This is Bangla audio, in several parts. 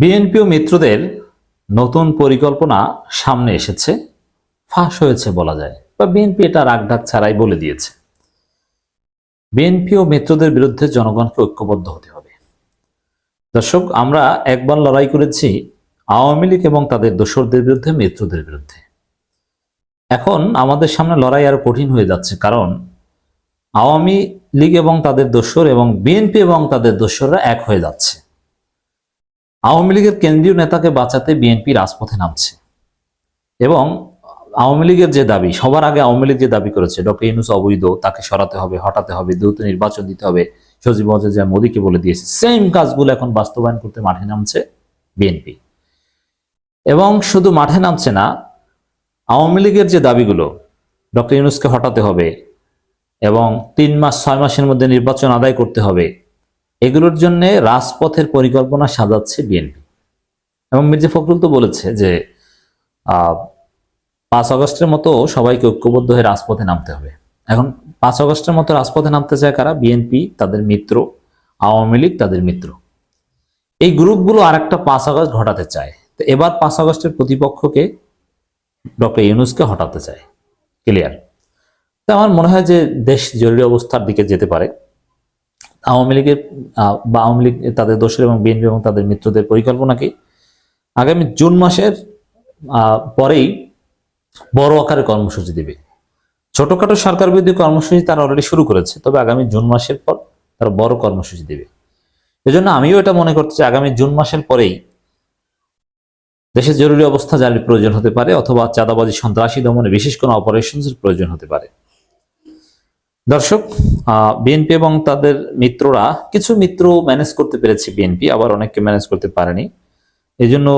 বিএনপি ও মিত্রদের নতুন পরিকল্পনা সামনে এসেছে, ফাঁস হয়েছে বলা যায়, বা বিএনপি এটা রাগঢাক ছাড়াই বলে দিয়েছে। বিএনপি ও মিত্রদের বিরুদ্ধে জনগণকে ঐক্যবদ্ধ হতে হবে। দর্শক, আমরা একবার লড়াই করেছি আওয়ামী লীগ এবং তাদের দোসরদের বিরুদ্ধে, মিত্রদের বিরুদ্ধে। এখন আমাদের সামনে লড়াই আরও কঠিন হয়ে যাচ্ছে, কারণ আওয়ামী লীগ এবং তাদের দোসর এবং বিএনপি এবং তাদের দোসররা এক হয়ে যাচ্ছে। আওয়ামী লীগের কেন্দ্রীয় নেতাকে বাঁচাতে বিএনপি রাজপথে নামছে। এবং আওয়ামী লীগের যে দাবি, সবার আগে আওয়ামী লীগ যে দাবি করেছে, ডক্টর ইনুস অবৈধ, তাকে সরাতে হবে, হটাতে হবে, দ্রুত নির্বাচন দিতে হবে, সজীব যা মোদীকে বলে দিয়েছে সেম কাজগুলো এখন বাস্তবায়ন করতে মাঠে নামছে বিএনপি। এবং শুধু মাঠে নামছে না, আওয়ামী লীগের যে দাবিগুলো, ডক্টর ইউনুসকে হটাতে হবে এবং তিন মাস, ছয় মাসের মধ্যে নির্বাচন আদায় করতে হবে এগুলোর জন্য রাজপথের পরিকল্পনা সাজাচ্ছে বিএনপি। এবং মির্জা ফখরুল তো বলেছে যে পাঁচ আগস্টের মতো সবাইকে ঐক্যবদ্ধ হয়ে রাজপথে নামতে হবে। এখন পাঁচ আগস্টের মতো রাজপথে নামতে চায় কারা? বিএনপি, তাদের মিত্র, আওয়ামী লীগ, তাদের মিত্র। এই গ্রুপগুলো আর একটা পাঁচ আগস্ট ঘটাতে চায়। তো এবার পাঁচ আগস্টের প্রতিপক্ষকে ডক্টর ইউনুসকে হটাতে চায়। ক্লিয়ার? তো আমার মনে হয় যে দেশ জরুরি অবস্থার দিকে যেতে পারে। আওয়ামী লীগের বা আওয়ামী লীগ, তাদের দোষের এবং বিএনপি এবং তাদের মিত্রদের পরিকল্পনা কি আগামী জুন মাসের পরেই বড় আকারে কর্মসূচি দেবে। ছোটখাটো সরকার বিরোধী কর্মসূচি তারা অলরেডি শুরু করেছে, তবে আগামী জুন মাসের পর তারা বড় কর্মসূচি দেবে। এজন্য আমিও এটা মনে করছি আগামী জুন মাসের পরেই দেশে জরুরি অবস্থা জারির প্রয়োজন হতে পারে, অথবা চাঁদাবাজি, সন্ত্রাসী দমনে বিশেষ কোনো অপারেশনের প্রয়োজন হতে পারে। দর্শক বিএনপি এবং তাদের মিত্ররা কিছু মিত্র ম্যানেজ করতে পেরেছে বিএনপি আবার অনেককে ম্যানেজ করতে পারেনি। এই জন্য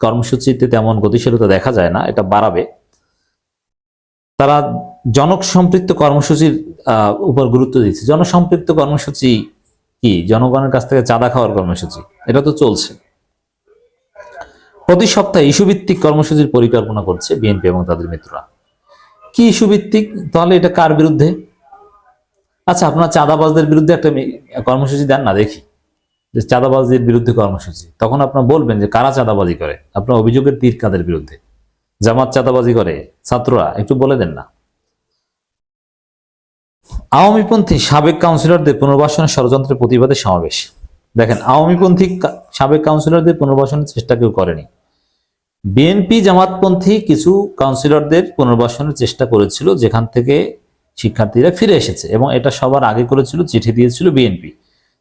কর্মসূচিতে তেমন গতিশীলতা দেখা যায় না, এটা বাড়াবে। তারা জনক সম্পৃক্ত কর্মসূচির উপর গুরুত্ব দিচ্ছে। জনসম্পৃক্ত কর্মসূচি কি? জনগণের কাছ থেকে চাঁদা খাওয়ার কর্মসূচি, এটা তো চলছে। প্রতি সপ্তাহে ইস্যুভিত্তিক কর্মসূচির পরিকল্পনা করছে বিএনপি এবং তাদের মিত্ররা। কি ইস্যু ভিত্তিক? তাহলে এটা কার বিরুদ্ধে? আচ্ছা আপনার চাঁদাবাজদের বিরুদ্ধে একটা কর্মসূচি দেন না, দেখি। যে চাঁদাবাজদের বিরুদ্ধে কর্মসূচি। তখন আপনার বলবেন যে কারা চাঁদাবাজি করে? আপনার অভিযোগের তীর কাদের বিরুদ্ধে? জামাত চাঁদাবাজি করে? ছাত্ররা, একটু বলে দেন না। আওয়ামীপন্থী সাবেক কাউন্সিলরদের পুনর্বাসনের ষড়যন্ত্রের প্রতিবাদে সমাবেশ। দেখেন, আওয়ামীপন্থী সাবেক কাউন্সিলরদের পুনর্বাসনের চেষ্টা কেউ করেনি। বিএনপি জামাতপন্থী কিছু কাউন্সিলরদের পুনর্বাসনের চেষ্টা করেছিল, যেখান থেকে শিক্ষার্থীরা ফিরে এসেছে এবং এটা সবার আগে করেছিল, চিঠি দিয়েছিল বিএনপি।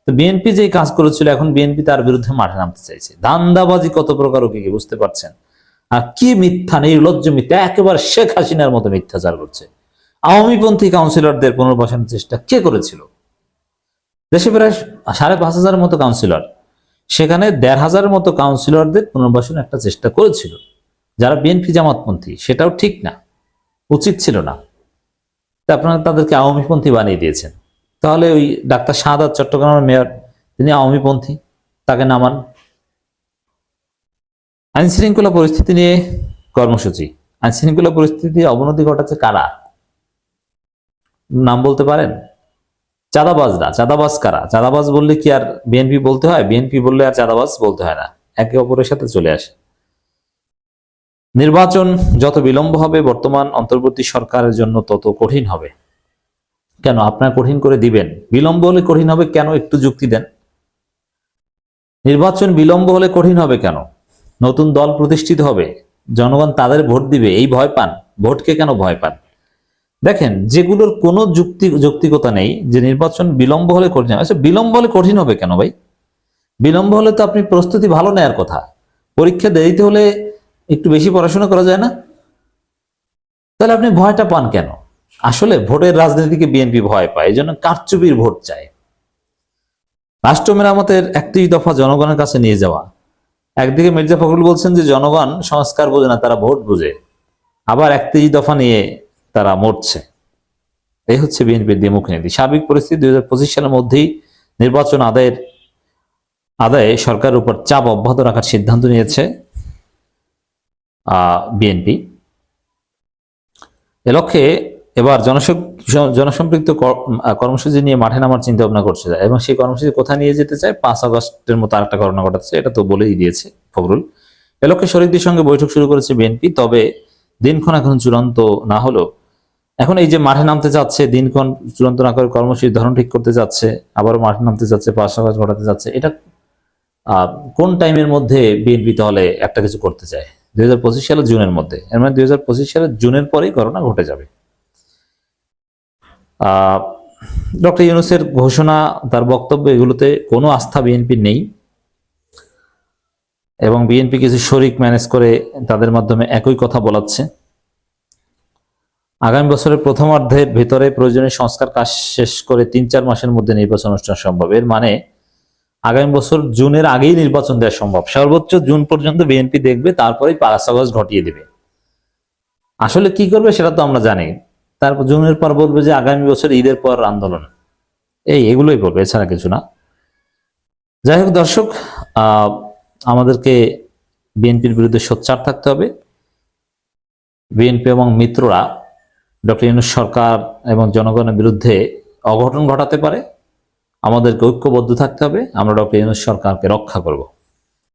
তো বিএনপি যে কাজ করেছিল, এখন বিএনপি তার বিরুদ্ধে মাঠে নামতে চাইছে। দান্দাবাজি কত প্রকার কি বুঝতে পারছেন? আর কি মিথ্যা, নির্লজ্জ মিথ্যা, একেবারে শেখ হাসিনার মতো মিথ্যাচার করছে। আওয়ামীপন্থী কাউন্সিলরদের পুনর্বাসনের চেষ্টা কে করেছিল? দেশে প্রায় সাড়ে পাঁচ হাজার মতো কাউন্সিলর সেখানে দেড় হাজারের মতো কাউন্সিলরদের পুনর্বাসন একটা চেষ্টা করেছিল। যারা বিএনপি জামাতপন্থী, সেটাও ঠিক না, উচিত ছিল না। আপনারা তাদেরকে আওয়ামীপন্থী বানিয়ে দিয়েছেন। তাহলে ওই ডাক্তার শাহাদাত চট্টগ্রামের মেয়র, তিনি আওয়ামীপন্থী, তাকে নামান। আইন শৃঙ্খলা পরিস্থিতি নিয়ে কর্মসূচি। আইন শৃঙ্খলা পরিস্থিতি অবনতি ঘটাচ্ছে কারা? নাম বলতে পারেন? চাঁদাবাজরা চাঁদাবাজ কারা? চাঁদাবাজ বললে কি আর বিএনপি বলতে হয়? বিএনপি বললে আর চাঁদাবাজ বলতে হয় না। একে অপরের সাথে চলে আসে। নির্বাচন যত বিলম্ব হবে, বর্তমান অন্তর্বর্তী সরকারের জন্য তত কঠিন হবে। কেন? আপনার কঠিন করে দিবেন। বিলম্ব হলে কঠিন হবে, কেন একটু যুক্তি দেন। নির্বাচন বিলম্ব হলে কঠিন হবে কেন? নতুন দল প্রতিষ্ঠিত হবে, জনগণ তাদের ভোট দিবে, এই ভয় পান। ভোটকে কেন ভয় পান? দেখেন, যেগুলোর কোনো যুক্তি, যৌক্তিকতা নেই, যে নির্বাচন বিলম্ব হলে কঠিন আচ্ছা বিলম্ব হলে কঠিন হবে কেন ভাই? বিলম্ব হলে তো আপনি প্রস্তুতি ভালো নেয়ার কথা। পরীক্ষা দেরিতে হলে একটু বেশি পড়াশোনা করা যায় না? তাহলে আপনি ভয়টা পান কেন? আসলে ভোটের রাজনীতিকে বিএনপি ভয় পায় এই জন্য কারচুপির ভোট চায়। রাষ্ট্র মেরামতের একত্রিশ দফা জনগণের কাছে নিয়ে যাওয়া। একদিকে মির্জা ফখরুল বলছেন যে, জনগণ সংস্কার বোঝে না, তারা ভোট বোঝে। আবার একত্রিশ দফা নিয়ে তারা মরছে। এই হচ্ছে বিএনপির দ্বিমুখ নীতি। সার্বিক পরিস্থিতি দুই হাজার পঁচিশ সালের মধ্যেই নির্বাচন আদায়ের আদায়ে সরকারের উপর চাপ অব্যাহত রাখার সিদ্ধান্ত নিয়েছে বিএনপি। এ লক্ষ্যে এবার জনসং- জন- জনসম্পৃক্ত কর্মসূচি নিয়ে মাঠে নামার চিন্তা ভাবনা করছে এবং সেই কর্মসূচি কোথায় নিয়ে যেতে চায়? পাঁচ আগস্টের মতো আরেকটা ঘটনা ঘটাচ্ছে, এটা তো বলেই দিয়েছে ফখরুল। এ লক্ষ্যে শরীরদের সঙ্গে বৈঠক শুরু করেছে বিএনপি, তবে দিনক্ষণ এখন চূড়ান্ত না হলো এখন এই যে মাঠে নামতে যাচ্ছে, দিনক্ষণ চূড়ান্ত না করে কর্মসূচির ধরন ঠিক করতে যাচ্ছে, আবারও মাঠে নামতে পাঁচ আগস্ট ঘটাতে যাচ্ছে, এটা কোন টাইমের মধ্যে বিএনপি তাহলে একটা কিছু করতে চায়? দুই হাজার পঁচিশ সালের জুনের মধ্যে। এর মানে দুই হাজার পঁচিশ সালের জুনের পরেই ঘটনা ঘটে যাবে। ডক্টর ইউনুসের ঘোষণা, তার বক্তব্য এগুলোতে কোনো আস্থা বিএনপির নেই। এবং বিএনপি কিছু শরিক ম্যানেজ করে তাদের মাধ্যমে একই কথা বলাচ্ছে। আগামী বছরের প্রথমার্ধের ভেতরে প্রয়োজনীয় সংস্কার কাজ শেষ করে তিন চার মাসের মধ্যে নির্বাচন অনুষ্ঠান সম্ভব। এর মানে আগামী বছর জুনের আগেই নির্বাচন দেওয়া সম্ভব। সর্বোচ্চ জুন পর্যন্ত বিএনপি দেখবে, তারপরেই আগস্ট ঘটিয়ে দেবে। আসলে কি করবে সেটা তো আমরা জানি। তারপর জুনের পর বলবে যে আগামী বছর ঈদের পর আন্দোলন। এই এগুলোই বলবে, এছাড়া কিছু না। যাই হোক দর্শক আমাদেরকে বিএনপির বিরুদ্ধে সোচ্চার থাকতে হবে। বিএনপি এবং মিত্ররা ডক্টর ইউনুস সরকার এবং জনগণের বিরুদ্ধে অঘটন ঘটাতে পারে, আমাদেরকে ঐক্যবদ্ধ থাকতে হবে, আমরা ডক্টর ইউনুস সরকারকে রক্ষা করব।